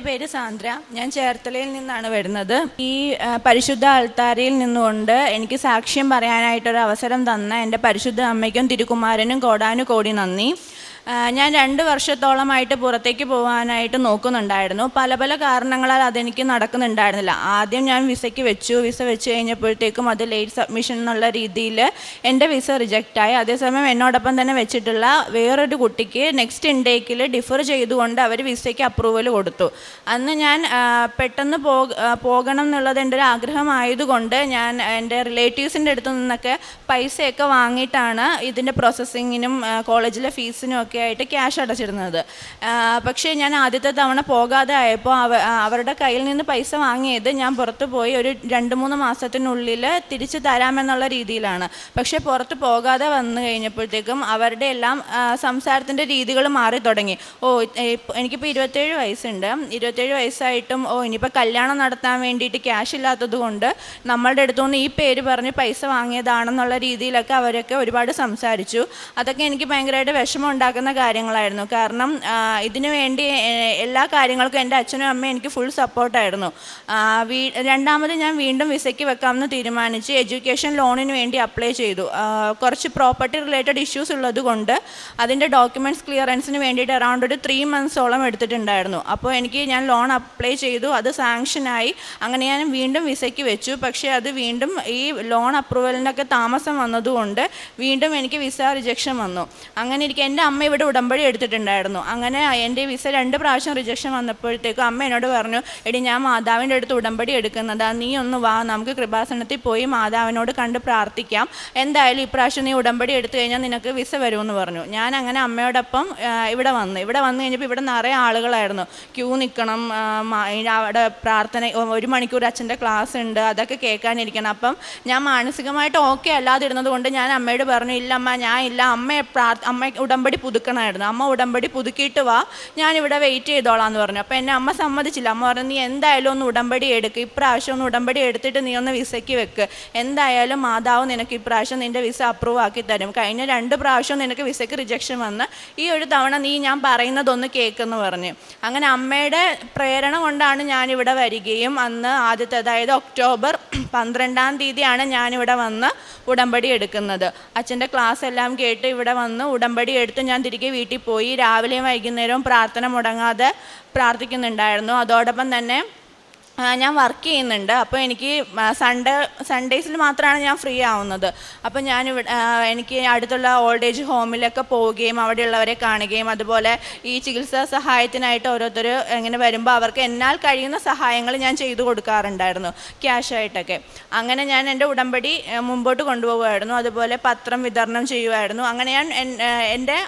എന്റെ പേര് സാന്ദ്ര. ഞാൻ ചേർത്തലയിൽ നിന്നാണ് വരുന്നത്. ഈ പരിശുദ്ധ അൾത്താരയിൽ നിന്നുകൊണ്ട് എനിക്ക് സാക്ഷ്യം പറയാനായിട്ടൊരു അവസരം തന്ന എന്റെ പരിശുദ്ധ അമ്മയ്ക്കും തിരുകുമാരനും കോടാനു കോടി നന്ദി. ഞാൻ രണ്ട് വർഷത്തോളമായിട്ട് പുറത്തേക്ക് പോകാനായിട്ട് നോക്കുന്നുണ്ടായിരുന്നു. പല പല കാരണങ്ങളാൽ അതെനിക്ക് നടക്കുന്നുണ്ടായിരുന്നില്ല. ആദ്യം ഞാൻ വിസയ്ക്ക് വെച്ചു. വിസ വെച്ച് കഴിഞ്ഞപ്പോഴത്തേക്കും അത് ലേറ്റ് സബ്മിഷൻ എന്നുള്ള രീതിയിൽ എന്റെ വിസ റിജക്റ്റായി. അതേസമയം എന്നോടൊപ്പം തന്നെ വെച്ചിട്ടുള്ള വേറൊരു കുട്ടിക്ക് നെക്സ്റ്റ് ഇൻടേക്കിൽ ഡിഫർ ചെയ്തുകൊണ്ട് അവർ വിസയ്ക്ക് അപ്രൂവൽ കൊടുത്തു. അന്ന് ഞാൻ പെട്ടെന്ന് പോക പോകണം എന്നുള്ളത് എന്റെ ഒരു ആഗ്രഹമായതുകൊണ്ട് ഞാൻ എന്റെ റിലേറ്റീവ്സിന്റെ അടുത്ത് നിന്നൊക്കെ പൈസയൊക്കെ വാങ്ങിയിട്ടാണ് ഇതിന്റെ പ്രോസസ്സിങ്ങിനും കോളേജിലെ ഫീസിനും ഒക്കെ ആയിട്ട് ക്യാഷ് അടച്ചിരുന്നത് പക്ഷേ ഞാൻ ആദ്യത്തെ തവണ പോകാതെ ആയപ്പോൾ അവ അവരുടെ കയ്യിൽ നിന്ന് പൈസ വാങ്ങിയത് ഞാൻ പുറത്ത് പോയി ഒരു രണ്ട് മൂന്ന് മാസത്തിനുള്ളിൽ തിരിച്ച് തരാമെന്നുള്ള രീതിയിലാണ്. പക്ഷേ പുറത്ത് പോകാതെ വന്നു കഴിഞ്ഞപ്പോഴത്തേക്കും അവരുടെ എല്ലാം സംസാരത്തിന്റെ രീതികൾ മാറി തുടങ്ങി. ഓ എനിക്കിപ്പോൾ ഇരുപത്തേഴ് വയസ്സുണ്ട്. ഇരുപത്തേഴ് വയസ്സായിട്ടും ഓ ഇനിയിപ്പോൾ കല്യാണം നടത്താൻ വേണ്ടിയിട്ട് ക്യാഷ് ഇല്ലാത്തത് കൊണ്ട് നമ്മളുടെ അടുത്തുനിന്ന് ഈ പേര് പറഞ്ഞ് പൈസ വാങ്ങിയതാണെന്നുള്ള രീതിയിലൊക്കെ അവരൊക്കെ ഒരുപാട് സംസാരിച്ചു. അതൊക്കെ എനിക്ക് ഭയങ്കരമായിട്ട് വിഷമം കാര്യങ്ങളായിരുന്നു. കാരണം ഇതിനു വേണ്ടി എല്ലാ കാര്യങ്ങൾക്കും എന്റെ അച്ഛനും അമ്മയും എനിക്ക് ഫുൾ സപ്പോർട്ടായിരുന്നു വീ രണ്ടാമത് ഞാൻ വീണ്ടും വിസയ്ക്ക് വെക്കാമെന്ന് തീരുമാനിച്ച് എഡ്യൂക്കേഷൻ ലോണിന് വേണ്ടി അപ്ലൈ ചെയ്തു. കുറച്ച് പ്രോപ്പർട്ടി റിലേറ്റഡ് ഇഷ്യൂസ് ഉള്ളത് കൊണ്ട് അതിന്റെ ഡോക്യുമെന്റ്സ് ക്ലിയറൻസിന് വേണ്ടിയിട്ട് അറൗണ്ട് ഒരു ത്രീ മന്ത്സോളം എടുത്തിട്ടുണ്ടായിരുന്നു. അപ്പോൾ എനിക്ക് ഞാൻ ലോൺ അപ്ലൈ ചെയ്തു. അത് സാങ്ഷനായി അങ്ങനെ ഞാൻ വീണ്ടും വിസയ്ക്ക് വെച്ചു. പക്ഷേ അത് വീണ്ടും ഈ ലോൺ അപ്രൂവലിനൊക്കെ താമസം വന്നതുകൊണ്ട് വീണ്ടും എനിക്ക് വിസ റിജക്ഷൻ വന്നു. അങ്ങനെ ഇരിക്കെ എന്റെ അമ്മ ഇവിടെ ഉടമ്പടി എടുത്തിട്ടുണ്ടായിരുന്നു. അങ്ങനെ എന്റെ വിസ രണ്ട് പ്രാവശ്യം റിജക്ഷൻ വന്നപ്പോഴത്തേക്കും അമ്മ എന്നോട് പറഞ്ഞു എടി ഞാൻ മാതാവിന്റെ അടുത്ത് ഉടമ്പടി എടുക്കുന്നതാ. നീ ഒന്ന് വാ നമുക്ക് കൃപാസനത്തിൽ പോയി മാതാവിനോട് കണ്ട് പ്രാർത്ഥിക്കാം. എന്തായാലും ഇപ്രാവശ്യം നീ ഉടമ്പടി എടുത്തു കഴിഞ്ഞാൽ നിനക്ക് വിസ വരുമെന്ന് പറഞ്ഞു. ഞാൻ അങ്ങനെ അമ്മയോടൊപ്പം ഇവിടെ വന്നു. ഇവിടെ വന്നു കഴിഞ്ഞപ്പോൾ ഇവിടെ നിറയെ ആളുകളായിരുന്നു. ക്യൂ നിൽക്കണം അവിടെ പ്രാർത്ഥന ഒരു മണിക്കൂർ അച്ഛന്റെ ക്ലാസ് ഉണ്ട് അതൊക്കെ കേൾക്കാനിരിക്കണം. അപ്പം ഞാൻ മാനസികമായിട്ട് ഓക്കെ അല്ലാതിരുന്നത് കൊണ്ട് ഞാൻ അമ്മയോട് പറഞ്ഞു ഇല്ല അമ്മ ഞാൻ ഇല്ല. അമ്മയെ പ്രാർ അമ്മ ഉടമ്പടി പുതുക്കണമായിരുന്നു അമ്മ ഉടമ്പടി പുതുക്കിയിട്ട് വാ ഞാനിവിടെ വെയിറ്റ് ചെയ്തോളാം എന്ന് പറഞ്ഞു. അപ്പോൾ എന്നെ അമ്മ സമ്മതിച്ചില്ല. അമ്മ പറഞ്ഞു നീ എന്തായാലും ഒന്ന് ഉടമ്പടി എടുക്ക്. ഇപ്രാവശ്യം ഒന്ന് ഉടമ്പടി എടുത്തിട്ട് നീ ഒന്ന് വിസയ്ക്ക് വെക്ക്. എന്തായാലും മാതാവ് നിനക്ക് ഇപ്രാവശ്യം നിന്റെ വിസ അപ്രൂവ് ആക്കി തരും. കഴിഞ്ഞ രണ്ട് പ്രാവശ്യം നിനക്ക് വിസയ്ക്ക് റിജക്ഷൻ വന്ന് ഈ ഒരു തവണ നീ ഞാൻ പറയുന്നതൊന്ന് കേൾക്കുന്നു പറഞ്ഞു. അങ്ങനെ അമ്മയുടെ പ്രേരണ കൊണ്ടാണ് ഞാനിവിടെ വരികയും അന്ന് ആദ്യത്തെ അതായത് ഒക്ടോബർ പന്ത്രണ്ടാം തീയതിയാണ് ഞാനിവിടെ വന്ന് ഉടമ്പടി എടുക്കുന്നത്. അച്ഛന്റെ ക്ലാസ് എല്ലാം കേട്ട് ഇവിടെ വന്ന് ഉടമ്പടി എടുത്ത് ഞാൻ തിരികെ വീട്ടിൽ പോയി രാവിലെയും വൈകുന്നേരവും പ്രാർത്ഥന മുടങ്ങാതെ പ്രാർത്ഥിക്കുന്നുണ്ടായിരുന്നു. അതോടൊപ്പം തന്നെ ഞാൻ വർക്ക് ചെയ്യുന്നുണ്ട്. അപ്പോൾ എനിക്ക് സൺഡേ സൺഡേസിൽ മാത്രമാണ് ഞാൻ ഫ്രീ ആവുന്നത്. അപ്പോൾ ഞാൻ ഇവിടെ എനിക്ക് അടുത്തുള്ള ഓൾഡ് ഏജ് ഹോമിലൊക്കെ പോവുകയും അവിടെയുള്ളവരെ കാണുകയും അതുപോലെ ഈ ചികിത്സാ സഹായത്തിനായിട്ട് ഓരോരുത്തർ ഇങ്ങനെ വരുമ്പോൾ അവർക്ക് എന്നാൽ കഴിയുന്ന സഹായങ്ങൾ ഞാൻ ചെയ്തു കൊടുക്കാറുണ്ടായിരുന്നു ക്യാഷായിട്ടൊക്കെ അങ്ങനെ ഞാൻ എന്റെ ഉടമ്പടി മുമ്പോട്ട് കൊണ്ടുപോകുമായിരുന്നു അതുപോലെ പത്രം വിതരണം ചെയ്യുമായിരുന്നു അങ്ങനെ ഞാൻ എന്റെ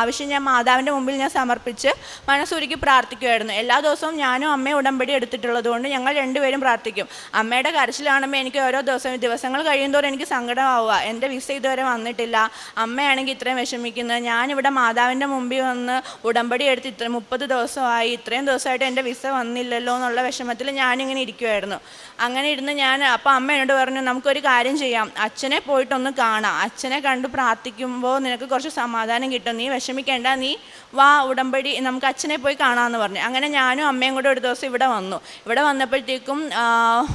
ആവശ്യം ഞാൻ മാതാവിന്റെ മുമ്പിൽ ഞാൻ സമർപ്പിച്ച് മനസ്സൂരിക്ക് പ്രാർത്ഥിക്കുമായിരുന്നു എല്ലാ ദിവസവും ഞാനും അമ്മയും ഉടമ്പടി എടുത്തിട്ടുള്ളത് കൊണ്ട് ഞങ്ങൾ രണ്ടുപേരും പ്രാർത്ഥിക്കും. അമ്മയുടെ കരച്ചിൽ എനിക്ക് ഓരോ ദിവസം ദിവസങ്ങൾ കഴിയുമോറും എനിക്ക് സങ്കടമാവുക. എന്റെ വിസ ഇതുവരെ വന്നിട്ടില്ല. അമ്മയാണെങ്കിൽ ഇത്രയും വിഷമിക്കുന്നത് ഞാനിവിടെ മാതാവിന്റെ മുമ്പിൽ വന്ന് ഉടമ്പടി എടുത്ത് ഇത്ര മുപ്പത് ദിവസമായി ഇത്രയും ദിവസമായിട്ട് എന്റെ വിസ വന്നില്ലല്ലോ എന്നുള്ള വിഷമത്തിൽ ഞാനിങ്ങനെ ഇരിക്കുമായിരുന്നു അങ്ങനെ ഇരുന്ന് ഞാൻ അപ്പോൾ അമ്മ എന്നോട് പറഞ്ഞു നമുക്കൊരു കാര്യം ചെയ്യാം. അച്ഛനെ പോയിട്ടൊന്ന് കാണാം. അച്ഛനെ കണ്ട് പ്രാർത്ഥിക്കുമ്പോൾ നിനക്ക് കുറച്ച് സമാധാനം കിട്ടും. നീ വിഷമിക്കേണ്ട. നീ വാ ഉടമ്പടി നമുക്ക് അച്ഛനെ പോയി കാണാമെന്ന് പറഞ്ഞു. അങ്ങനെ ഞാനും അമ്മയും കൂടെ ഒരു ദിവസം ഇവിടെ വന്നു. ഇവിടെ വന്നപ്പോഴത്തേക്കും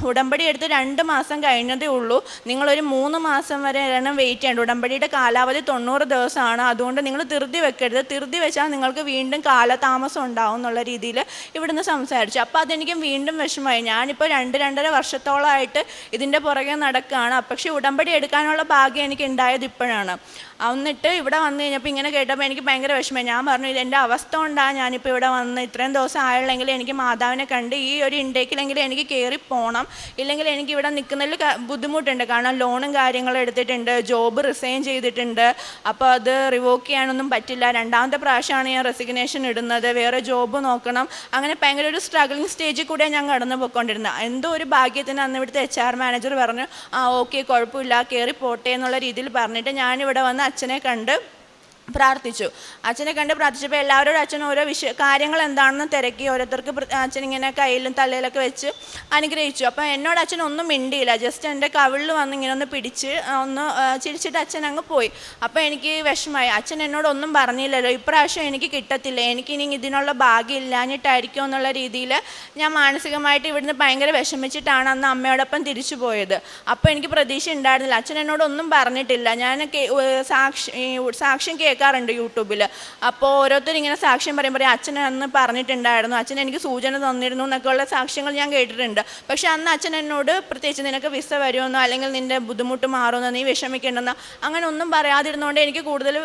ഉടമ്പടി എടുത്ത് രണ്ട് മാസം കഴിഞ്ഞതേ ഉള്ളൂ. നിങ്ങളൊരു മൂന്ന് മാസം വരെ വേണം വെയിറ്റ് ചെയ്യേണ്ട. ഉടമ്പടിയുടെ കാലാവധി തൊണ്ണൂറ് ദിവസമാണ്. അതുകൊണ്ട് നിങ്ങൾ തിരുതി വെക്കരുത്. തിരുതി വെച്ചാൽ നിങ്ങൾക്ക് വീണ്ടും കാലതാമസം ഉണ്ടാവും എന്നുള്ള രീതിയിൽ ഇവിടുന്ന് സംസാരിച്ചു. അപ്പോൾ അതെനിക്ക് വീണ്ടും വിഷമമായി. ഞാനിപ്പോൾ രണ്ട് രണ്ടര വർഷത്തോളമായിട്ട് ഇതിന്റെ പുറകെ നടക്കുകയാണ്. പക്ഷേ ഉടമ്പടി എടുക്കാനുള്ള ഭാഗ്യം എനിക്ക് ഉണ്ടായത് ഇപ്പോഴാണ്. എന്നിട്ട് ഇവിടെ വന്നു കഴിഞ്ഞപ്പോൾ ഇങ്ങനെ കേട്ടപ്പോൾ എനിക്ക് ഭയങ്കര വിഷമമായി. ഞാൻ പറഞ്ഞു ഇത് എന്റെ അവസ്ഥ കൊണ്ടാണ് ഞാനിപ്പോൾ ഇവിടെ വന്ന് ഇത്രയും ദിവസം ആയുള്ളെങ്കിൽ എനിക്ക് മാതാവിനെ കണ്ട് ഈ ഒരു ഇൻടേക്കിലെങ്കിലും എനിക്ക് കയറി പോകണം ഇല്ലെങ്കിൽ എനിക്ക് ഇവിടെ നിൽക്കുന്നതിൽ ബുദ്ധിമുട്ടുണ്ട്. കാരണം ലോണും കാര്യങ്ങളും എടുത്തിട്ടുണ്ട്. ജോബ് റിസൈൻ ചെയ്തിട്ടുണ്ട്. അപ്പോൾ അത് റിവോക്ക് ചെയ്യാനൊന്നും പറ്റില്ല. രണ്ടാമത്തെ പ്രാവശ്യമാണ് ഞാൻ റെസിഗ്നേഷൻ ഇടുന്നത്. വേറെ ജോബ് നോക്കണം. അങ്ങനെ ഭയങ്കര ഒരു സ്ട്രഗ്ലിംഗ് സ്റ്റേജിൽ കൂടെ ഞാൻ കടന്നു പോയിക്കൊണ്ടിരുന്നത്. എന്തോ ഒരു ഭാഗ്യത്തിന് അന്ന് ഇവിടുത്തെ എച്ച് ആർ മാനേജർ പറഞ്ഞു ആ ഓക്കെ കുഴപ്പമില്ല. കയറി പോട്ടെ എന്നുള്ള രീതിയിൽ പറഞ്ഞിട്ട് ഞാനിവിടെ വന്ന് അച്ഛനെ കണ്ട് പ്രാർത്ഥിച്ചു. അച്ഛനെ കണ്ട് പ്രാർത്ഥിച്ചപ്പോൾ എല്ലാവരോടും അച്ഛൻ ഓരോ വിഷയ കാര്യങ്ങൾ എന്താണെന്ന് തിരക്കി ഓരോരുത്തർക്ക് അച്ഛൻ ഇങ്ങനെ കയ്യിലും തലയിലൊക്കെ വെച്ച് അനുഗ്രഹിച്ചു. അപ്പോൾ എന്നോട് അച്ഛൻ ഒന്നും മിണ്ടിയില്ല. ജസ്റ്റ് എന്റെ കവിളിൽ വന്ന് ഇങ്ങനെ ഒന്ന് പിടിച്ച് ഒന്ന് ചിരിച്ചിട്ട് അച്ഛൻ അങ്ങ് പോയി. അപ്പോൾ എനിക്ക് വിഷമമായി അച്ഛൻ എന്നോട് ഒന്നും പറഞ്ഞില്ലല്ലോ. ഇപ്രാവശ്യം എനിക്ക് കിട്ടത്തില്ല. എനിക്ക് ഇനി ഇതിനുള്ള ഭാഗ്യം ഇല്ലാഞ്ഞിട്ടായിരിക്കും എന്നുള്ള രീതിയിൽ ഞാൻ മാനസികമായിട്ട് ഇവിടുന്ന് ഭയങ്കര വിഷമിച്ചിട്ടാണ് അന്ന് അമ്മയോടൊപ്പം തിരിച്ചു പോയത്. അപ്പോൾ എനിക്ക് പ്രതീക്ഷ ഉണ്ടായിരുന്നില്ല. അച്ഛൻ എന്നോട് ഒന്നും പറഞ്ഞിട്ടില്ല. ഞാൻ സാക്ഷി സാക്ഷ്യം സാക്ഷ്യം കേൾക്കാറുണ്ട് യൂട്യൂബിൽ അപ്പോൾ ഓരോരുത്തർ ഇങ്ങനെ സാക്ഷ്യം പറയുമ്പോൾ അച്ഛൻ അന്ന് പറഞ്ഞിട്ടുണ്ടായിരുന്നു. അച്ഛൻ എനിക്ക് സൂചന തന്നിരുന്നു എന്നൊക്കെയുള്ള സാക്ഷ്യങ്ങൾ ഞാൻ കേട്ടിട്ടുണ്ട്. പക്ഷേ അന്ന് അച്ഛൻ എന്നോട് പ്രത്യേകിച്ച് നിനക്ക് വിസ വരുമെന്നോ അല്ലെങ്കിൽ നിന്റെ ബുദ്ധിമുട്ട് മാറുമെന്നോ നീ വിഷമിക്കേണ്ടെന്നോ അങ്ങനെ ഒന്നും പറയാതിരുന്നതുകൊണ്ട് എനിക്ക് കൂടുതൽ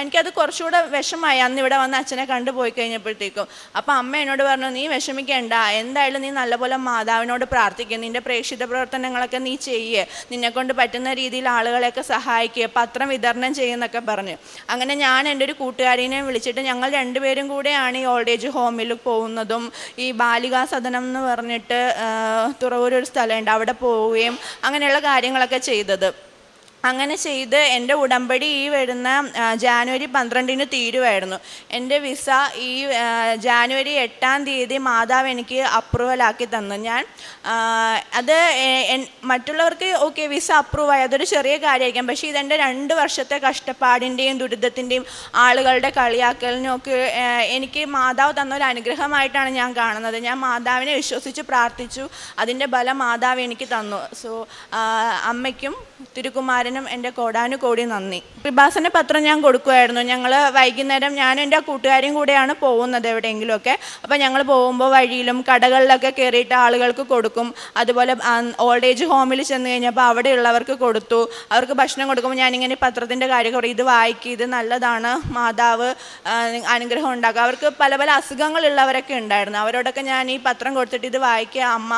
എനിക്കത് കുറച്ചുകൂടെ വിഷമായി അന്ന് ഇവിടെ വന്ന് അച്ഛനെ കണ്ടുപോയി കഴിഞ്ഞപ്പോഴത്തേക്കും. അപ്പോൾ അമ്മ എന്നോട് പറഞ്ഞു നീ വിഷമിക്കേണ്ട. എന്തായാലും നീ നല്ലപോലെ മാതാവിനോട് പ്രാർത്ഥിക്കുക നിന്റെ പ്രേക്ഷിത പ്രവർത്തനങ്ങളൊക്കെ നീ ചെയ്യേ. നിന്നെക്കൊണ്ട് പറ്റുന്ന രീതിയിൽ ആളുകളെയൊക്കെ സഹായിക്കുക പത്രം വിതരണം ചെയ്യുന്നൊക്കെ പറഞ്ഞു. അങ്ങനെ ഞാൻ എന്റെ ഒരു കൂട്ടുകാരിനെ വിളിച്ചിട്ട് ഞങ്ങൾ രണ്ടുപേരും കൂടെയാണ് ഈ ഓൾഡ് ഏജ് ഹോമിൽ പോകുന്നതും ഈ ബാലികാ സദനം എന്ന് പറഞ്ഞിട്ട് തുറവൂരൊരു സ്ഥലമുണ്ട് അവിടെ പോവുകയും അങ്ങനെയുള്ള കാര്യങ്ങളൊക്കെ ചെയ്തത്. അങ്ങനെ ചെയ്ത് എന്റെ ഉടമ്പടി ഈ വരുന്ന ജാനുവരി പന്ത്രണ്ടിന് തീരുമായിരുന്നു എന്റെ വിസ ഈ ജാനുവരി എട്ടാം തീയതി മാതാവ് എനിക്ക് അപ്രൂവൽ ആക്കി തന്നു. ഞാൻ അത് മറ്റുള്ളവർക്ക് ഓക്കെ വിസ അപ്രൂവ് ആയി. അതൊരു ചെറിയ കാര്യമായിരിക്കാം. പക്ഷേ ഇതെന്റെ രണ്ട് വർഷത്തെ കഷ്ടപ്പാടിന്റെയും ദുരിതത്തിന്റെയും ആളുകളുടെ കളിയാക്കലിനും ഒക്കെ എനിക്ക് മാതാവ് തന്ന ഒരു അനുഗ്രഹമായിട്ടാണ് ഞാൻ കാണുന്നത്. ഞാൻ മാതാവിനെ വിശ്വസിച്ച് പ്രാർത്ഥിച്ചു. അതിന്റെ ബലം മാതാവ് എനിക്ക് തന്നു. സോ അമ്മയ്ക്കും തിരുക്കുമാരനും എന്റെ കോടാനു കോടി നന്ദി. കൃപാസന പത്രം ഞാൻ കൊടുക്കുമായിരുന്നു ഞങ്ങൾ വൈകുന്നേരം ഞാനും എന്റെ കൂട്ടുകാരും കൂടെയാണ് പോകുന്നത് എവിടെയെങ്കിലുമൊക്കെ. അപ്പോൾ ഞങ്ങൾ പോകുമ്പോൾ വഴിയിലും കടകളിലൊക്കെ കയറിയിട്ട് ആളുകൾക്ക് കൊടുക്കും. അതുപോലെ ഓൾഡ് ഏജ് ഹോമിൽ ചെന്ന് കഴിഞ്ഞപ്പോൾ അവിടെയുള്ളവർക്ക് കൊടുത്തു. അവർക്ക് ഭക്ഷണം കൊടുക്കുമ്പോൾ ഞാനിങ്ങനെ പത്രത്തിന്റെ കാര്യം പറയും ഇത് വായിക്കുക ഇത് നല്ലതാണ്. മാതാവ് അനുഗ്രഹം ഉണ്ടാക്കുക അവർക്ക് പല പല അസുഖങ്ങളുള്ളവരൊക്കെ ഉണ്ടായിരുന്നു. അവരോടൊക്കെ ഞാൻ ഈ പത്രം കൊടുത്തിട്ട് ഇത് വായിക്കുക. അമ്മ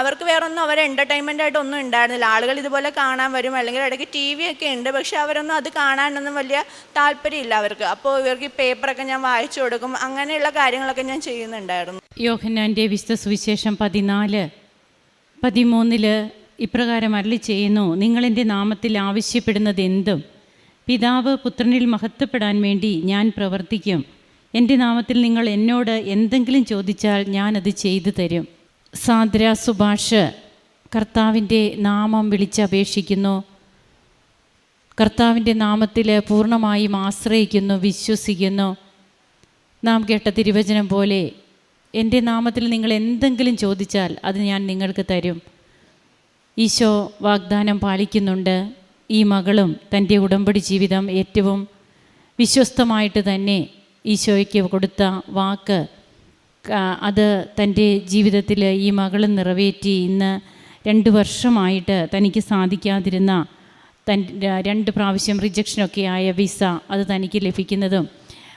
അവർക്ക് വേറൊന്നും അവരെ എന്റർടൈൻമെന്റ് ആയിട്ടൊന്നും ഉണ്ടായിരുന്നില്ല. ആളുകൾ ഇതുപോലെ കാണാൻ വരും. അല്ലെങ്കിൽ ഇടയ്ക്ക് ടി വി ഒക്കെ ഉണ്ട്. പക്ഷെ അവരൊന്നും അത് കാണാനൊന്നും വലിയ താല്പര്യമില്ല അവർക്ക്. അപ്പോൾ ഇവർക്ക് ഈ പേപ്പറൊക്കെ ഞാൻ വായിച്ചു കൊടുക്കും. അങ്ങനെയുള്ള കാര്യങ്ങളൊക്കെ ഞാൻ ചെയ്യുന്നുണ്ടായിരുന്നു. യോഹന്നാന്റെ വിശുദ്ധ സുവിശേഷം പതിനാല് പതിമൂന്നിൽ ഇപ്രകാരം അരളി ചെയ്യുന്നു. നിങ്ങളെന്റെ നാമത്തിൽ ആവശ്യപ്പെടുന്നത് എന്തും? പിതാവ് പുത്രനിൽ മഹത്വപ്പെടാൻ വേണ്ടി ഞാൻ പ്രവർത്തിക്കും. എന്റെ നാമത്തിൽ നിങ്ങൾ എന്നോട് എന്തെങ്കിലും ചോദിച്ചാൽ ഞാനത് ചെയ്തു തരും. സാന്ദ്ര സുഭാഷ്. കർത്താവിന്റെ നാമം വിളിച്ചപേക്ഷിക്കുന്നു കർത്താവിന്റെ നാമത്തിൽ പൂർണമായും ആശ്രയിക്കുന്നു വിശ്വസിക്കുന്നു. നാം കേട്ട തിരുവചനം പോലെ എന്റെ നാമത്തിൽ നിങ്ങൾ എന്തെങ്കിലും ചോദിച്ചാൽ അത് ഞാൻ നിങ്ങൾക്ക് തരും. ഈശോ വാഗ്ദാനം പാലിക്കുന്നുണ്ട്. ഈ മകളും തന്റെ ഉടമ്പടി ജീവിതം ഏറ്റവും വിശ്വസ്തമായിട്ട് തന്നെ ഈശോയ്ക്ക് കൊടുത്ത വാക്ക് അത് തന്റെ ജീവിതത്തിൽ ഈ മകളും നിറവേറ്റി ഇന്ന് രണ്ട് വർഷമായിട്ട് തനിക്ക് സാധിക്കാതിരുന്ന തൻ രണ്ട് പ്രാവശ്യം റിജക്ഷനൊക്കെ ആയ വിസ അത് തനിക്ക് ലഭിക്കുന്നതും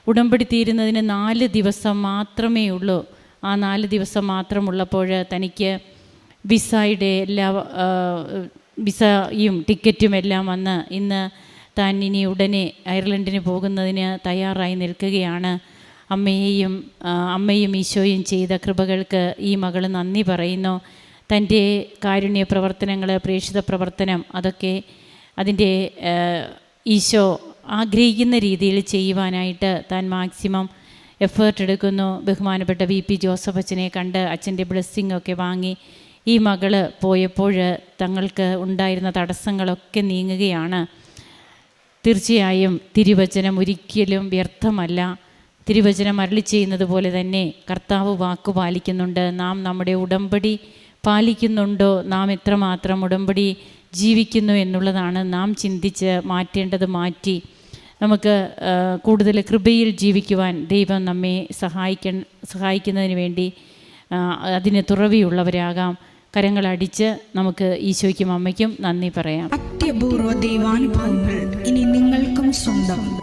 ഉടമ്പടി തീരുന്നതിന് നാല് ദിവസം മാത്രമേ ഉള്ളൂ. ആ നാല് ദിവസം മാത്രമുള്ളപ്പോൾ തനിക്ക് വിസയുടെ എല്ലാ വിസയും ടിക്കറ്റും എല്ലാം വന്ന് ഇന്ന് താൻ ഇനി ഉടനെ അയർലൻഡിന് പോകുന്നതിന് തയ്യാറായി നിൽക്കുകയാണ്. അമ്മയെയും അമ്മയും ഈശോയും ചെയ്ത കൃപകൾക്ക് ഈ മകൾ നന്ദി പറയുന്നു. തന്റെ കാരുണ്യ പ്രവർത്തനങ്ങൾ പ്രേക്ഷിത പ്രവർത്തനം അതൊക്കെ അതിന്റെ ഈശോ ആഗ്രഹിക്കുന്ന രീതിയിൽ ചെയ്യുവാനായിട്ട് താൻ മാക്സിമം എഫേർട്ട് എടുക്കുന്നു. ബഹുമാനപ്പെട്ട വി പി ജോസഫ് അച്ഛനെ കണ്ട് അച്ഛന്റെ ബ്ലെസ്സിങ് ഒക്കെ വാങ്ങി ഈ മകൾ പോയപ്പോൾ തങ്ങൾക്ക് ഉണ്ടായിരുന്ന തടസ്സങ്ങളൊക്കെ നീങ്ങുകയാണ്. തീർച്ചയായും തിരുവചനം ഒരിക്കലും വ്യർത്ഥമല്ല. തിരുവചനം അരളി ചെയ്യുന്നത് പോലെ തന്നെ കർത്താവ് വാക്ക് പാലിക്കുന്നുണ്ട്. നാം നമ്മുടെ ഉടമ്പടി പാലിക്കുന്നുണ്ടോ? നാം എത്രമാത്രം ഉടമ്പടി ജീവിക്കുന്നു എന്നുള്ളതാണ് നാം ചിന്തിച്ച് മാറ്റേണ്ടത് മാറ്റി. നമുക്ക് കൂടുതൽ കൃപയിൽ ജീവിക്കുവാൻ ദൈവം നമ്മെ സഹായിക്ക സഹായിക്കുന്നതിന് വേണ്ടി അതിന് തുറവിയുള്ളവരാകാം. കരങ്ങളടിച്ച് നമുക്ക് ഈശോയ്ക്കും അമ്മയ്ക്കും നന്ദി പറയാം. അത്യപൂർവ ദൈവാനുഭവങ്ങൾ ഇനി നിങ്ങൾക്കും സ്വന്തം.